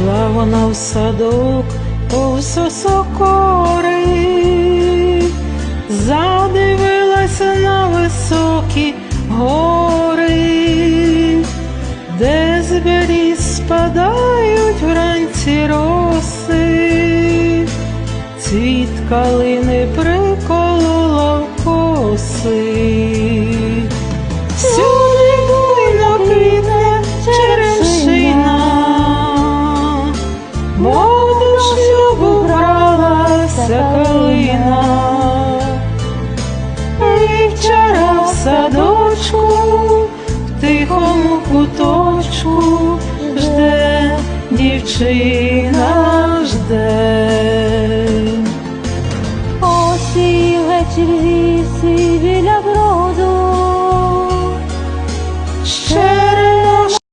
Йшла вона в садок повз осокори, задивилася на високі гори, де з беріз спадають вранці роси, цвіт калини приколола коси. Воду шлюбу бралася калина, і в садочку, в тихому куточку жде дівчина жде. Осій вечір віси біля броду. Ще